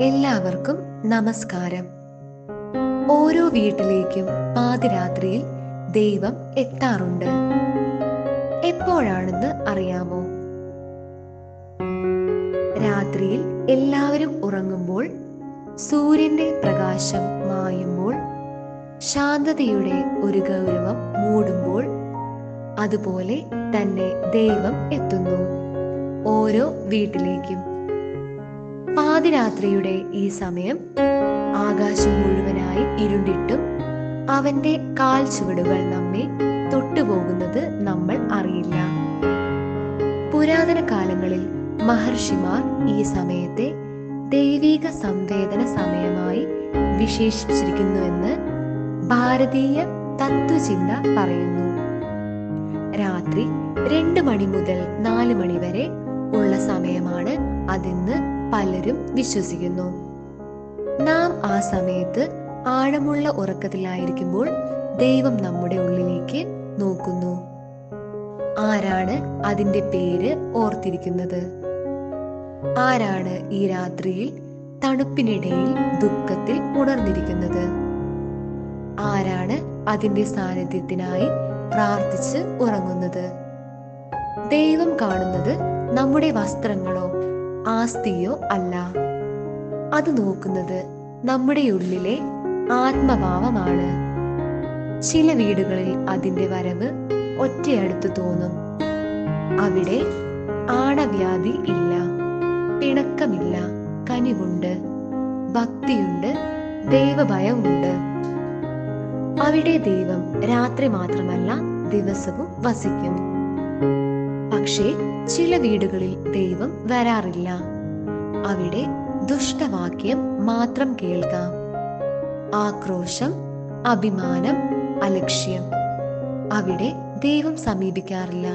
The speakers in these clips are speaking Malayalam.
എല്ലാവർക്കും നമസ്കാരം. ഓരോ വീട്ടിലേക്കും പാതിരാത്രിയിൽ ദൈവം എത്താറുണ്ട്. എപ്പോഴാണെന്ന് അറിയാമോ? രാത്രിയിൽ എല്ലാവരും ഉറങ്ങുമ്പോൾ സൂര്യന്റെ പ്രകാശം മായുമ്പോൾ ശാന്തതയുടെ ഒരു ഗൗരവം മൂടുമ്പോൾ അതുപോലെ തന്നെ ദൈവം എത്തുന്നു. ഓരോ വീട്ടിലേക്കും പാതിരാത്രിയുടെ ഈ സമയം ആകാശം മുഴുവനായി ഇരുണ്ടിട്ടും അവന്റെ കാൽ ചുവടുകൾ നമ്മെ തൊട്ടുപോകുന്നത് നമ്മൾ അറിയില്ല. പുരാതന കാലങ്ങളിൽ മഹർഷിമാർ ഈ സമയത്തെ ദൈവിക സംവേദന സമയമായി വിശേഷിപ്പിച്ചിരിക്കുന്നുവെന്ന് ഭാരതീയ തത്വചിന്ത പറയുന്നു. രാത്രി രണ്ട് മണി മുതൽ നാല് മണി വരെ ഉള്ള സമയമാണ് അതെന്ന് പലരും വിശ്വസിക്കുന്നു. നാം ആ സമയത്ത് ആഴമുള്ള ഉറക്കത്തിലായിരിക്കുമ്പോൾ ദൈവം നമ്മുടെ ഉള്ളിലേക്ക് നോക്കുന്നു. ആരാണ് അതിന്റെ പേര് ഓർത്തിരിക്കുന്നത്? ആരാണ് ഈ രാത്രിയിൽ തണുപ്പിനിടയിൽ ദുഃഖത്തിൽ ഉണർന്നിരിക്കുന്നത്? ആരാണ് അതിന്റെ സാന്നിധ്യത്തിനായി പ്രാർത്ഥിച്ച് ഉറങ്ങുന്നത്? ദൈവം കാണുന്നത് നമ്മുടെ വസ്ത്രങ്ങളോ ആസ്തിയോ അല്ല. അത് നോക്കുന്നത് നമ്മുടെ ഉള്ളിലെ ആത്മഭാവമാണ്. ചില വീടുകളിൽ അതിന്റെ വരവ് ഒറ്റയടുത്ത് തോന്നും. അവിടെ ആണവ്യാധി ഇല്ല പിണക്കമില്ല കനിവുണ്ട് ഭക്തിയുണ്ട് ദൈവഭയമുണ്ട് അവിടെ ദൈവം രാത്രി മാത്രമല്ല ദിവസവും വസിക്കും. പക്ഷേ ചില വീടുകളിൽ ദൈവം വരാറില്ല. അവിടെ ദുഷ്ടവാക്യം മാത്രം കേൾക്കാം. ആക്രോശം അഭിമാനം അലക്ഷ്യം. അവിടെ ദൈവം സമീപിക്കാറില്ല.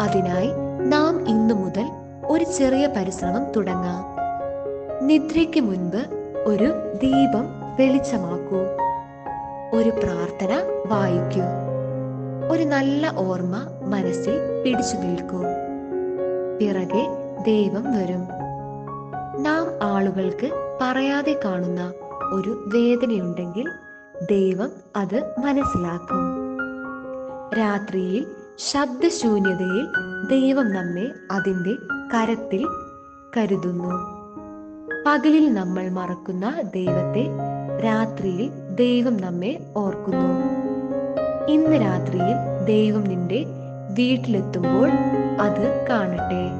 അതിനായി നാം ഇന്നു മുതൽ ഒരു ചെറിയ പരിശ്രമം തുടങ്ങാം. നിദ്രയ്ക്ക് മുൻപ് ഒരു ദീപം വെളിച്ചമാക്കൂ. ഒരു പ്രാർത്ഥന വായിക്കൂ. ഒരു നല്ല ഓർമ്മ മനസ്സിൽ പിടിച്ചു നിൽക്കൂ. പിറകെ ദൈവം വരും. നാം ആളുകൾക്ക് പറയാതെ കാണുന്ന ഒരു വേദനയുണ്ടെങ്കിൽ ദൈവം അത് മനസ്സിലാക്കും. രാത്രിയിൽ ശബ്ദശൂന്യതയിൽ ദൈവം നമ്മെ അതിന്റെ കരത്തിൽ കരുതുന്നു. പകലിൽ നമ്മൾ മറക്കുന്ന ദൈവത്തെ രാത്രിയിൽ ദൈവം നമ്മെ ഓർക്കുന്നു. ഇന്ന് രാത്രിയിൽ ദൈവം നിന്റെ വീട്ടിലെത്തുമ്പോൾ അത് കാണട്ടെ.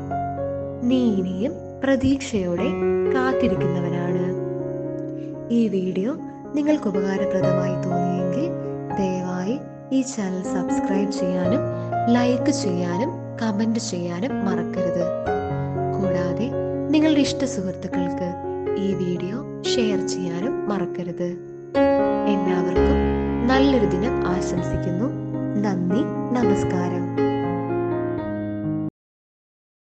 നീ ഇനിയും പ്രതീക്ഷയോടെ കാത്തിരിക്കുന്നവനാണ്. ഈ വീഡിയോ നിങ്ങൾക്ക് ഉപകാരപ്രദമായി തോന്നിയെങ്കിൽ ദയവായി ഈ ചാനൽ സബ്സ്ക്രൈബ് ചെയ്യാനും ലൈക്ക് ചെയ്യാനും കമന്റ് ചെയ്യാനും മറക്കരുത്. കൂടാതെ നിങ്ങളുടെ ഇഷ്ട സുഹൃത്തുക്കൾക്ക് ഈ വീഡിയോ ഷെയർ ചെയ്യാനും മറക്കരുത്. എല്ലാവർക്കും നല്ലൊരു ദിനം ആശംസിക്കുന്നു. നന്ദി നമസ്കാരം.